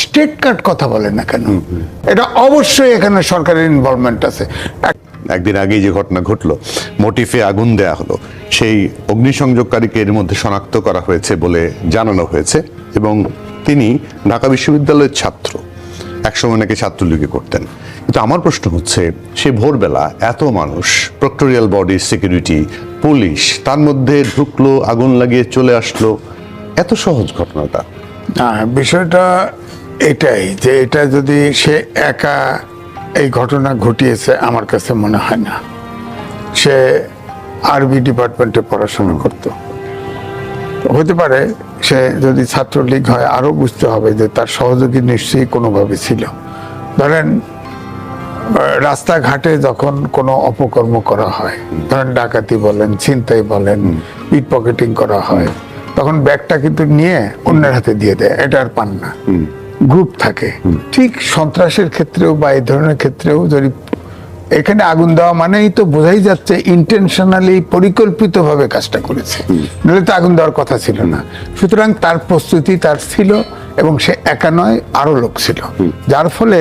State card কথা বলে না কেন? এটা অবশ্যই এখানে সরকারের ইনভলভমেন্ট আছে। একদিন আগেই যে ঘটনা ঘটলো মোটিফে আগুন দেয়া হলো সেই অগ্নিসংযোগকারীকে এর মধ্যে শনাক্ত করা হয়েছে বলে জানানো হয়েছে এবং তিনি ঢাকা বিশ্ববিদ্যালয়ের ছাত্র। একসময় নাকি ছাত্রলীগে করতেন। কিন্তু আমার প্রশ্ন হচ্ছে সে ভোরবেলা এত মানুষ প্রক্টোরিয়াল বডি সিকিউরিটি পুলিশ তার মধ্যে ঢুকলো আগুন লাগিয়ে চলে আসলো এত সহজ ঘটনাটা। বিষয়টা এটাই যে এটা যদি সে একা এই ঘটনা ঘটিয়েছে আমার কাছে মনে হয় না। সে আরবি ডিপার্টমেন্টে পড়াশোনা করতো। হতে পারে সে যদি ছাত্রলীগ হয় আরও বুঝতে হবে যে তার সহযোগী নিশ্চয়ই কোনোভাবে ছিল। ধরেন রাস্তাঘাটে যখন কোনো অপকর্ম করা হয় ধরেন ডাকাতি বলেন ছিনতাই বলেন পিট পকেটিং করা হয় তখন ব্যাগটা কিন্তু নিয়ে অন্যের হাতে দিয়ে দেয় এটা আর পান না। গ্রুপ থাকে। ঠিক সন্ত্রাসের ক্ষেত্রেও বা এই ধরনের ক্ষেত্রেও যদি এখানে আগুন দেওয়া মানেই তো বোঝাই যাচ্ছে ইন্টেনশনালি পরিকল্পিতভাবে কাজটা করেছে। নাহলে তো আগুন দেওয়ার কথা ছিল না। সুতরাং তার প্রস্তুতি তার ছিল এবং সে একা নয় আরও লোক ছিল। যার ফলে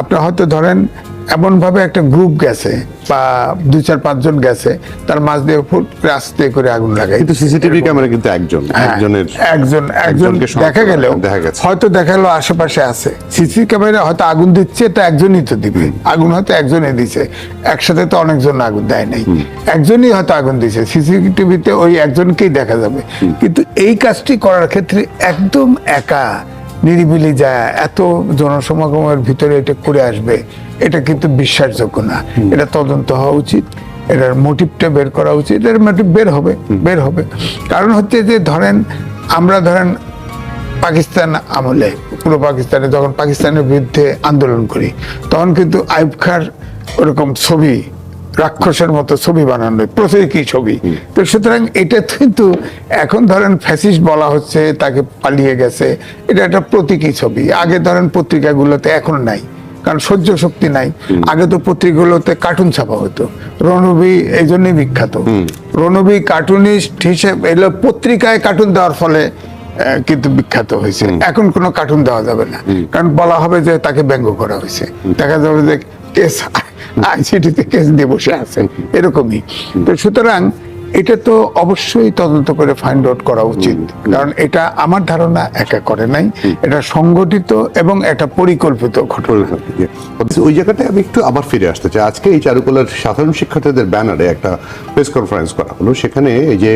আপনার হয়তো ধরেন এমন ভাবে একটা গ্রুপ গেছে বা দুই চার পাঁচজন গেছে তার মাঝ দিয়ে ফুট আস্তে করে আগুন লাগাই কিন্তু সিসিটিভি ক্যামেরা কিন্তু একজন হ্যাঁ, একজনের একজন একজন একজনকে দেখা গেল করা- দেখা গেছে। হয়তো দেখা গেল আশেপাশে আছে। সিসি ক্যামেরা হয়তো আগুন দিচ্ছে তো একজনই তো দিবে। আগুন হয়তো একজনই দিছে। একসাথে তো অনেকজন আগুন দেয় নাই। একজনই হয়তো আগুন দিছে। সিসিটিভিতে ওই একজনকেই দেখা যাবে। কিন্তু এই কাজটি করার ক্ষেত্রে একদম একা নিরিবিলি যায় এত জনসমাগমের ভিতরে এটা করে আসবে এটা কিন্তু বিশ্বাসযোগ্য না। এটা তদন্ত হওয়া উচিত এটার মোটিভটা বের করা উচিত এটার মোটিভ বের হবে বের হবে। কারণ হচ্ছে যে ধরেন আমরা ধরেন পাকিস্তান আমলে পুরো পাকিস্তানে যখন পাকিস্তানের বিরুদ্ধে আন্দোলন করি তখন কিন্তু আইব খার ওরকম ছবি রাক্ষসের মতো ছবি বানানো প্রতীকী ছবি। তো সুতরাং এটা কিন্তু এখন ধরেন ফ্যাসিস্ট বলা হচ্ছে তাকে পালিয়ে গেছে। এটা একটা প্রতীকী ছবি। আগে ধরেন পত্রিকাগুলোতে এখন নাই কারণ সহ্য শক্তি নাই। আগে তো পত্রিকাগুলোতে কার্টুন ছাপা হতো। রণবী এই জন্যই বিখ্যাত। রণবী কার্টুনিস্ট হিসেবে এলো পত্রিকায় কার্টুন দেওয়ার ফলে কিন্তু বিখ্যাত হয়েছে। এখন কোনো কার্টুন দেওয়া যাবে না। কারণ বলা হবে যে তাকে ব্যঙ্গ করা হয়েছে। দেখা যাবে যে কেস আইসিটিতে কেস দিয়ে বসে আছে এরকমই। তো সুতরাং এটা তো অবশ্যই তদন্ত করে ফাইন্ড আউট করা উচিত। কারণ এটা আমার ধারণা একা করে নাই। এটা সংগঠিত এবং একটা পরিকল্পিত ঘটনা। ওই জায়গাটায় আমি একটু আবার ফিরে আসতে চাই। আজকে এই চারুকলার সাধারণ শিক্ষার্থীদের ব্যানারে একটা প্রেস কনফারেন্স করা হলো। সেখানে এই যে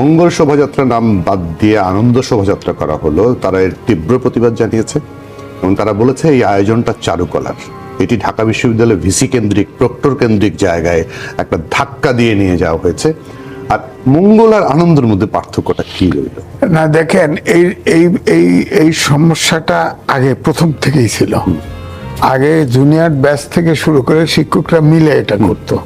মঙ্গল শোভাযাত্রা নাম বাদ দিয়ে আনন্দ শোভাযাত্রা করা হলো তারা এর তীব্র প্রতিবাদ জানিয়েছে এবং তারা বলেছে এই আয়োজনটা চারুকলার। এটি ঢাকা বিশ্ববিদ্যালয়ের ভিসি কেন্দ্রিক প্রক্টর কেন্দ্রিক জায়গায় একটা ধাক্কা দিয়ে নিয়ে যাওয়া হয়েছে। আর মঙ্গল আর আনন্দের মধ্যে পার্থক্যটা কি রইল? না দেখেন এই এই এই এই সমস্যাটা আগে প্রথম থেকেই ছিল। আগে জুনিয়র ব্যাচ থেকে শুরু করে শিক্ষকরা মিলে এটা করতো।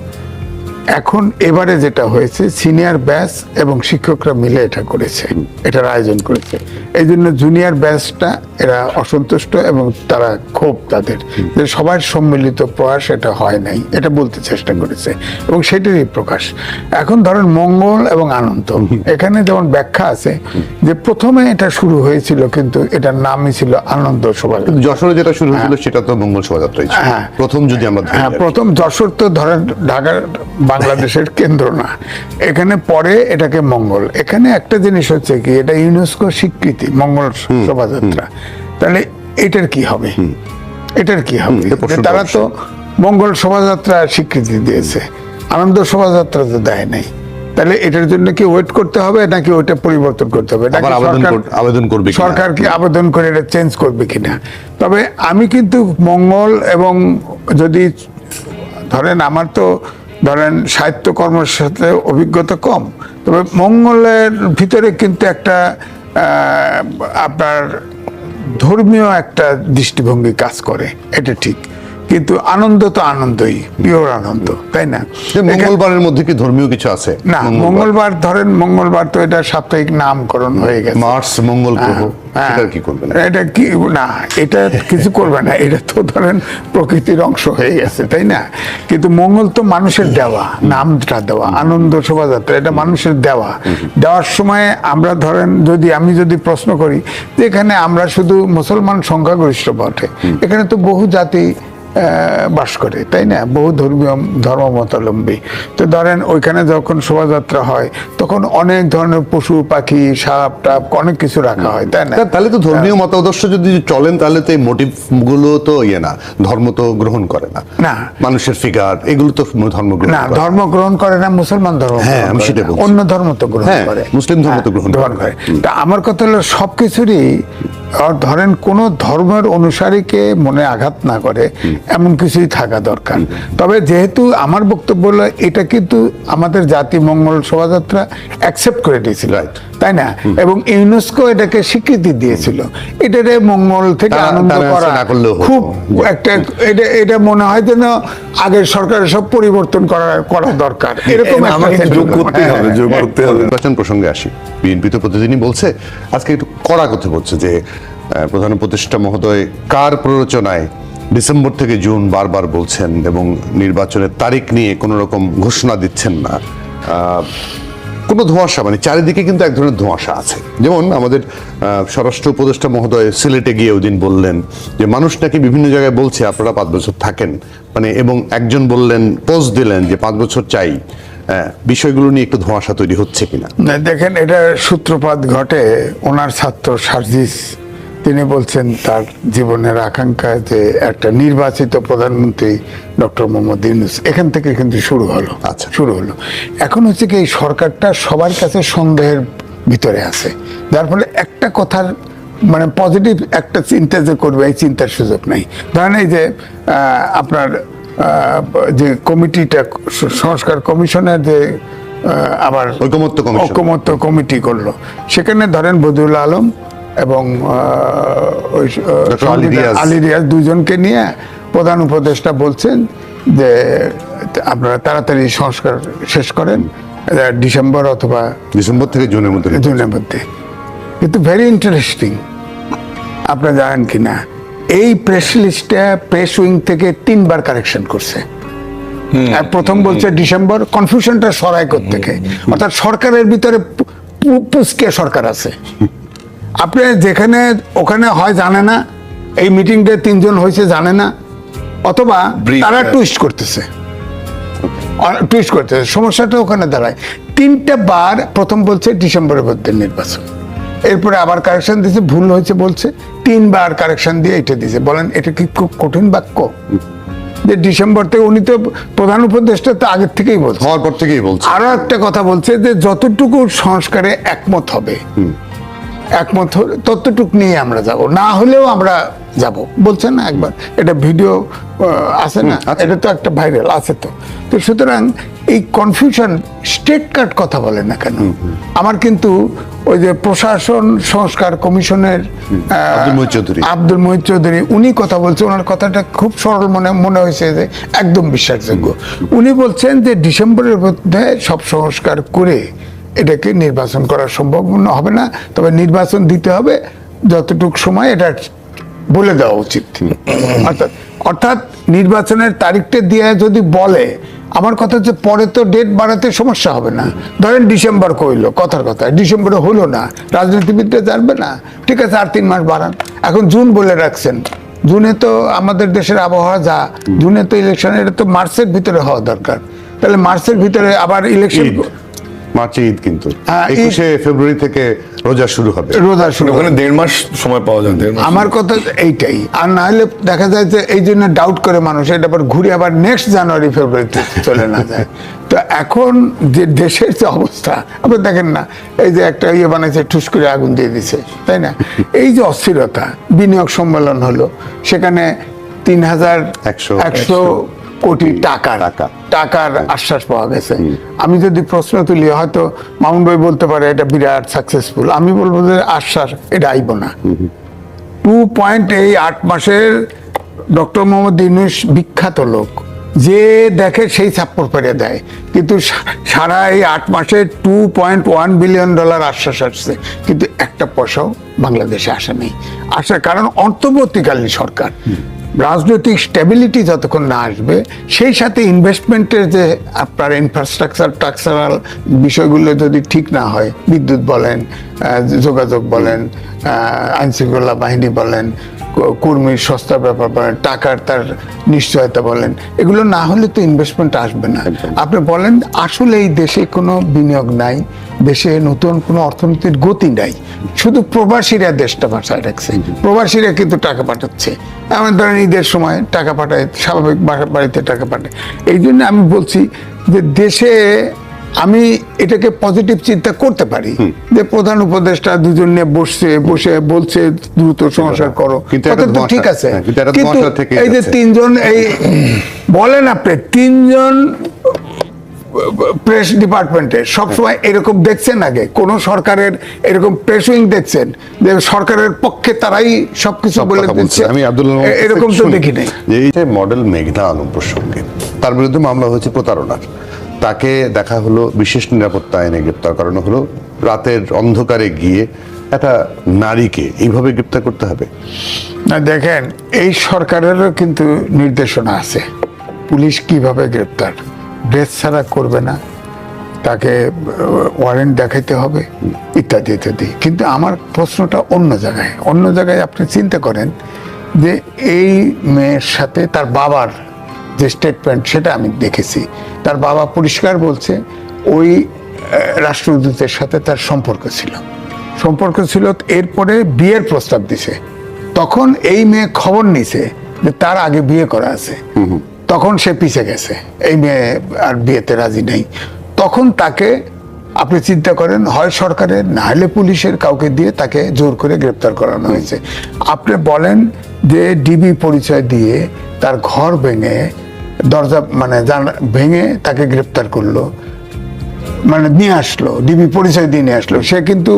এখন এবারে যেটা হয়েছে সিনিয়র ব্যাচ এবং শিক্ষকরা মিলে এটা করেছে এটার আয়োজন করেছে। এই জন্য জুনিয়র ব্যাচটা এরা অসন্তুষ্ট এবং তারা ক্ষোভ তাদের যে সবার সম্মিলিত প্রয়াস এটা হয় নাই এটা বলতে চেষ্টা করেছে এবং সেটারই প্রকাশ। এখন ধরেন মঙ্গল এবং আনন্দ এখানে যেমন ব্যাখ্যা আছে যে প্রথমে এটা শুরু হয়েছিল কিন্তু এটার নামই ছিল আনন্দ সভা কিন্তু যশোরে যেটা শুরু হয়েছিল সেটা তো মঙ্গল শোভাযাত্রাই হ্যাঁ। প্রথম যদি আমরা হ্যাঁ প্রথম যশোর তো ধরেন ঢাকার বাংলাদেশের কেন্দ্র না। এখানে পরে এটাকে মঙ্গল। এখানে একটা জিনিস হচ্ছে কি এটা ইউনেস্কো স্বীকৃতি মঙ্গল শোভাযাত্রা। তাহলে এটার কি হবে? এটার কি হবে? তারা তো মঙ্গল শোভাযাত্রা স্বীকৃতি দিয়েছে। আনন্দ শোভাযাত্রা তো দেয় নাই। তাহলে এটার জন্য কি ওয়েট করতে হবে নাকি ওইটা পরিবর্তন করতে হবে? আবেদন করবে সরকার কি আবেদন করে এটা চেঞ্জ করবে কিনা? তবে আমি কিন্তু মঙ্গল এবং যদি ধরেন আমার তো ধরেন সাহিত্যকর্মের সাথে অভিজ্ঞতা কম, তবে মঙ্গলের ভিতরে কিন্তু একটা আপনার ধর্মীয় একটা দৃষ্টিভঙ্গি কাজ করে, এটা ঠিক। কিন্তু আনন্দ তো আনন্দই পিওর আনন্দ তাই না? মঙ্গলবারের মধ্যে কি ধর্মীয় কিছু আছে? না মঙ্গলবার। ধরেন মঙ্গলবার তো এটা সাপ্তাহিক নামকরণ হয়ে গেছে। মার্স মঙ্গল গ্রহ হ্যাঁ। কি করবেন এটা কি না এটা কিছু করবে না এটা তো ধরেন প্রকৃতির অংশ হয়ে গেছে তাই না? কিন্তু মঙ্গল তো মানুষের দেওয়া নামটা দেওয়া আনন্দ শোভাযাত্রা এটা মানুষের দেওয়া। দেওয়ার সময় আমরা ধরেন যদি আমি যদি প্রশ্ন করি যে এখানে আমরা শুধু মুসলমান সংখ্যাগরিষ্ঠ বটে এখানে তো বহু জাতি বাস করে তাই না? বহু ধর্মীয় ধর্মমতাবলম্বী। তো ধরেন ওইখানে যখন শোভাযাত্রা হয় তখন অনেক ধরনের পশু পাখি সাপ টাপ অনেক কিছু রাখা হয় তাই না? তাহলে তো ধর্মীয় মতাদর্শ যদি চলেন তাহলে তো এই মোটিভগুলো তো ইয়ে না ধর্ম তো গ্রহণ করে না। না। মানুষের ফিগার এগুলো তো ধর্ম গ্রহণ না ধর্ম গ্রহণ করে না মুসলমান ধর্ম হ্যাঁ, আমি। বলছি। অন্য ধর্ম তো গ্রহণ হ্যাঁ, করে। মুসলিম ধর্ম তো হ্যাঁ, গ্রহণ গ্রহণ করে। তা আমার কথা হলো সবকিছুরই আর ধরেন কোন ধর্মের অনুসারীকে মনে আঘাত না করে এমন কিছুই থাকা দরকার তবে যেহেতু আমার বক্তব্য হলো এটা কিন্তু আমাদের জাতি মঙ্গল শোভাযাত্রা অ্যাকসেপ্ট করে দিয়েছিল তাই না এবং ইউনেস্কো এটাকে স্বীকৃতি দিয়েছিল এটারে মঙ্গল থেকে আনন্দ করা। খুব একটা এটা এটা মনে হয় যেন আগের সরকারের সব পরিবর্তন করা করা দরকার এরকম। যোগ করতেই হ্যাঁ, হবে, যোগ হ্যাঁ। করতে হবে। নির্বাচন প্রসঙ্গে আসি বিএনপি তো প্রতিদিনই বলছে আজকে একটু কড়া কথা বলছে যে প্রধান উপদেষ্টা মহোদয় কার প্ররোচনায় ডিসেম্বর থেকে জুন বারবার বলছেন এবং নির্বাচনের তারিখ নিয়ে কোনো রকম ঘোষণা দিচ্ছেন না। কোনো ধোঁয়াশা মানে চারিদিকে কিন্তু এক ধরনের ধোঁয়াশা আছে। যেমন আমাদের স্বরাষ্ট্র উপদেষ্টা মহোদয় সিলেটে গিয়ে ওই বললেন যে, মানুষ নাকি বিভিন্ন জায়গায় বলছে আপনারা পাঁচ বছর থাকেন। মানে এবং একজন বললেন, পোস্ট দিলেন যে, পাঁচ বছর চাই। বিষয়গুলো নিয়ে একটু ধোঁয়াশা তৈরি হচ্ছে কিনা? দেখেন, এটা সূত্রপাত ঘটে ওনার ছাত্র সার্জিস তিনি বলছেন তার জীবনের আকাঙ্ক্ষা যে একটা নির্বাচিত প্রধানমন্ত্রী ডক্টর মোহাম্মদ ইউনুস এখান থেকে কিন্তু শুরু হলো। আচ্ছা। শুরু হলো। এখন হচ্ছে কি এই সরকারটা সবার কাছে সন্দেহের ভিতরে আছে। যার ফলে একটা কথার মানে পজিটিভ একটা চিন্তা যে করবে এই চিন্তার সুযোগ নাই। ধরেন এই যে আহ, আপনার আহ, যে কমিটিটা সংস্কার কমিশনের যে আবার ঐকমত্য কমিশন। ঐকমত্য কমিটি করল। সেখানে ধরেন বদিউল আলম এবং ওই আলী রিয়াজ। দুজনকে নিয়ে প্রধান উপদেষ্টা বলছেন যে আপনারা তাড়াতাড়ি সংস্কার শেষ করেন ডিসেম্বর অথবা ডিসেম্বর থেকে জুনের মধ্যে জুনের মধ্যে। কিন্তু ভেরি ইন্টারেস্টিং আপনারা জানেন কি না এই প্রেস লিস্টটা প্রেস উইং থেকে তিনবার কারেকশন করছে। আর প্রথম বলছে ডিসেম্বর কনফিউশনটা সরাই থেকে অর্থাৎ সরকারের ভিতরে পু- পু- পুচকে সরকার আছে। আপনি যেখানে ওখানে হয় জানে না এই মিটিংটা তিনজন হয়েছে জানে না অথবা তারা। টুইস্ট করতেছে। টুইস্ট করতেছে সমস্যাটা ওখানে দাঁড়ায়। তিনটা বার প্রথম বলছে ডিসেম্বরের মধ্যে নির্বাচন। এরপরে আবার কারেকশন দিয়েছে ভুল হয়েছে বলছে তিনবার কারেকশন দিয়ে এটা দিয়েছে বলেন এটা কি খুব কঠিন বাক্য? যে ডিসেম্বর থেকে উনি তো প্রধান উপদেষ্টা তো আগের থেকেই বলছে। হওয়ার পর থেকেই বলছে। আরও একটা কথা বলছে যে যতটুকু সংস্কারে একমত হবে একমত হলে ততটুকু নিয়ে আমরা যাব। না হলেও আমরা যাব। বলছেন না একবার এটা ভিডিও আছে না? এটা তো একটা ভাইরাল আছে তো। তো সুতরাং এই কনফিউশন স্টেট কার্ড কথা বলে না কেন? আমার কিন্তু ওই যে প্রশাসন সংস্কার কমিশনের। আব্দুল মহিদ চৌধুরী। উনি কথা বলছে ওনার কথাটা খুব সরল মনে মনে হয়েছে যে একদম বিশ্বাসযোগ্য। উনি বলছেন যে ডিসেম্বরের মধ্যে সব সংস্কার করে এটাকে নির্বাচন করা সম্ভব হবে না। তবে নির্বাচন দিতে হবে যতটুকু সময় এটা বলে দেওয়া উচিত। অর্থাৎ অর্থাৎ নির্বাচনের তারিখটা দিয়ে যদি বলে আমার কথা হচ্ছে পরে তো ডেট বাড়াতে সমস্যা হবে না। ধরেন ডিসেম্বর কইলো কথার কথা। ডিসেম্বরে হলো না রাজনীতিবিদরা জানবে না। ঠিক আছে আর তিন মাস বাড়ান। এখন জুন বলে রাখছেন। জুনে তো আমাদের দেশের আবহাওয়া যা জুনে তো ইলেকশন এটা তো মার্চের ভিতরে হওয়া দরকার। তাহলে মার্চের ভিতরে আবার ইলেকশন মার্চে ঈদ কিন্তু। হ্যাঁ, একুশে ফেব্রুয়ারি থেকে রোজা শুরু হবে। রোজা শুরু ওখানে দেড় মাস সময় পাওয়া যায় আমার কথা এইটাই। আর না হলে দেখা যায় যে এই জন্য ডাউট করে মানুষ এটা আবার ঘুরে আবার নেক্সট জানুয়ারি ফেব্রুয়ারিতে চলে না যায়। তো এখন যে দেশের যে অবস্থা আপনি দেখেন না এই যে একটা ইয়ে বানাইছে ঠুস করে আগুন দিয়ে দিছে তাই না? এই যে অস্থিরতা বিনিয়োগ সম্মেলন হলো সেখানে তিন হাজার একশো- একশো কোটি টাকা টাকা। টাকার আশ্বাস পাওয়া গেছে। আমি যদি প্রশ্ন তুলি হয়তো মামুন ভাই বলতে পারে এটা বিরাট সাকসেসফুল আমি বলব যে আশ্বাস এটা আইব না। টু পয়েন্ট এই আট মাসের ডক্টর মোহাম্মদ ইউনুস বিখ্যাত লোক। যে দেখে সেই ছাপ্পর পেরে দেয়। কিন্তু সারা এই আট মাসে two point one billion dollar আশ্বাস আসছে। কিন্তু একটা পয়সাও বাংলাদেশে আসে নেই। আসার কারণ অন্তর্বর্তীকালীন সরকার। রাজনৈতিক স্টেবিলিটি যতক্ষণ না আসবে, সেই সাথে ইনভেস্টমেন্টের যে আপনার ইনফ্রাস্ট্রাকচার ট্রাকচারাল বিষয়গুলো যদি ঠিক না হয়, বিদ্যুৎ বলেন যোগাযোগ বলেন আইনশৃঙ্খলা বাহিনী বলেন কর্মীর সস্তার ব্যাপার বলেন টাকার তার নিশ্চয়তা বলেন এগুলো না হলে তো ইনভেস্টমেন্ট আসবে না। আপনি বলেন আসলে এই দেশে কোনো বিনিয়োগ নাই দেশে নতুন কোনো অর্থনীতির গতি নাই। শুধু প্রবাসীরা দেশটা বাঁচায় রাখছে। প্রবাসীরা কিন্তু টাকা পাঠাচ্ছে। এমন ধরেন ঈদের সময় টাকা পাঠায় স্বাভাবিক বাড়িতে টাকা পাঠায়। এই জন্য আমি বলছি যে দেশে আমি এটাকে পজিটিভ চিন্তা করতে পারি যে প্রধান উপদেষ্টা দুজন নিয়ে বসছে বসে বলছে দ্রুত সংস্কার করো। তো ঠিক আছে। হ্যাঁ, কিন্তু এই যে তিনজন এই বলেন আপনি তিনজন প্রেস ডিপার্টমেন্টে সবসময় এরকম দেখছেন আগে? কোন সরকারের এরকম প্রেসিং দেখছেন? যে সরকারের পক্ষে তারাই সবকিছু বলে দিচ্ছে। আমি আব্দুল্লাহ এরকম তো দেখি নাই। এই যে মডেল মেঘনা আলম প্রসঙ্গে তার বিরুদ্ধে মামলা হয়েছে প্রতারণার। তাকে দেখা হলো বিশেষ নিরাপত্তা আইনে গ্রেপ্তার করানো হলো। রাতের অন্ধকারে গিয়ে একটা নারীকে এইভাবে গ্রেপ্তার করতে হবে? না, দেখেন, এই সরকারেরও কিন্তু নির্দেশনা আছে। পুলিশ কীভাবে গ্রেপ্তার? ড্রেস ছাড়া করবে না। তাকে ওয়ারেন্ট দেখাইতে হবে, ইত্যাদি ইত্যাদি। কিন্তু আমার প্রশ্নটা অন্য জায়গায়। অন্য জায়গায় আপনি চিন্তা করেন যে এই মেয়ের সাথে তার বাবার যে স্টেটমেন্ট সেটা আমি দেখেছি। তার বাবা পরিষ্কার বলছে ওই রাষ্ট্রদূতের সাথে তার সম্পর্ক ছিল। সম্পর্ক ছিল এরপরে বিয়ের প্রস্তাব দিছে। তখন এই মেয়ে খবর নিছে যে তার আগে বিয়ে করা আছে। তখন সে পিছে গেছে। এই মেয়ে আর বিয়েতে রাজি নেই। তখন তাকে আপনি চিন্তা করেন হয় সরকারের না হলে পুলিশের কাউকে দিয়ে তাকে জোর করে গ্রেপ্তার করানো হয়েছে। আপনি বলেন যে ডিবি পরিচয় দিয়ে তার ঘর ভেঙে দরজা মানে ভেঙে তাকে গ্রেপ্তার করল। মানে নিয়ে আসলো ডিবি পরিচয় দিয়ে নিয়ে আসলো। সে কিন্তু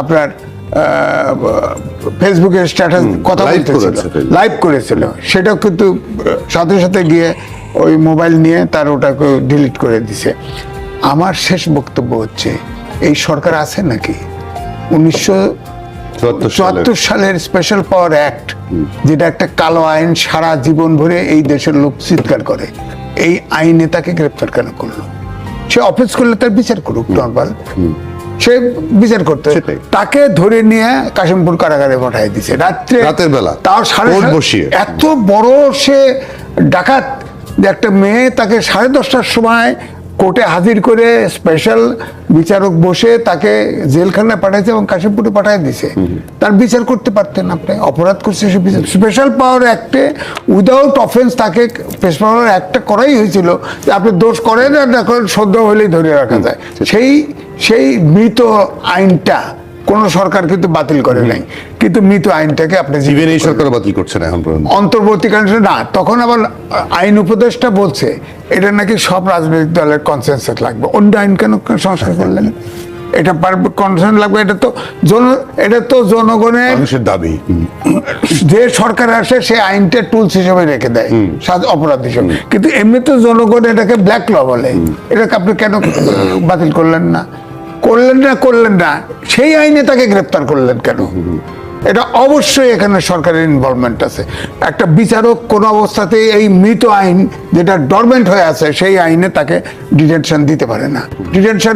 আপনার ফেসবুকে স্ট্যাটাস কথা বলতেছিল। লাইভ করেছিল। সেটাও কিন্তু সাথে সাথে গিয়ে ওই মোবাইল নিয়ে তার ওটাকে ডিলিট করে দিছে। আমার শেষ বক্তব্য হচ্ছে এই সরকার আছে নাকি? উনিশশো চুয়াত্তর সালের স্পেশাল পাওয়ার অ্যাক্ট যেটা একটা কালো আইন সারা জীবন ভরে এই দেশের লোক চিৎকার করে। এই আইনে তাকে গ্রেপ্তার কেন করল? সে অফিস করলে তার বিচার করুক নর্মাল সে বিচার করতে তাকে ধরে নিয়ে কাশিমপুর কারাগারে পাঠিয়ে দিছে। রাত্রে রাতের বেলা। তাও সাড়ে বসিয়ে। এত বড় সে ডাকাত যে একটা মেয়ে তাকে সাড়ে দশটার সময় কোর্টে হাজির করে স্পেশাল বিচারক বসে তাকে জেলখানায় পাঠাইছে এবং কাশিমপুরে পাঠাই দিছে। তার বিচার করতে পারতেন আপনি অপরাধ করছে সে বিচার। স্পেশাল পাওয়ার অ্যাক্টে উইদাউট অফেন্স তাকে স্পেশাল পাওয়ার অ্যাক্টটা করাই হয়েছিল যে আপনি দোষ করেন আর না করেন সদ্য হলেই ধরে রাখা যায়। সেই সেই মৃত আইনটা কোন সরকার কিন্তু বাতিল করে নাই। কিন্তু মৃত আইনটাকে আপনি জীবিত ইভেন এই সরকার বাতিল করছে না এখন পর্যন্ত। অন্তর্বর্তীকালীন না তখন আবার আইন উপদেষ্টা বলছে এটা নাকি সব রাজনৈতিক দলের কনসেন্সাস লাগবে। অন্য আইন কেন সংস্কার করলেন? এটা লাগবে এটা তো জন এটা তো জনগণের মানুষের দাবি। যে সরকার আসে সে আইনটা টুলস হিসেবে রেখে দেয় অপরাধ হিসেবে। কিন্তু এমনি তো জনগণ এটাকে ব্ল্যাক ল বলে। এটাকে আপনি কেন বাতিল করলেন না? করলেন না করলেন না, সেই আইনে তাকে গ্রেপ্তার করলেন কেন? এটা অবশ্যই এখানে সরকারের ইনভলভমেন্ট আছে। একটা বিচারক কোন অবস্থাতেই এই মৃত আইন যেটা ডরমেন্ট হয়ে আছে, সেই আইনে তাকে ডিটেনশন দিতে পারে না। ডিটেনশন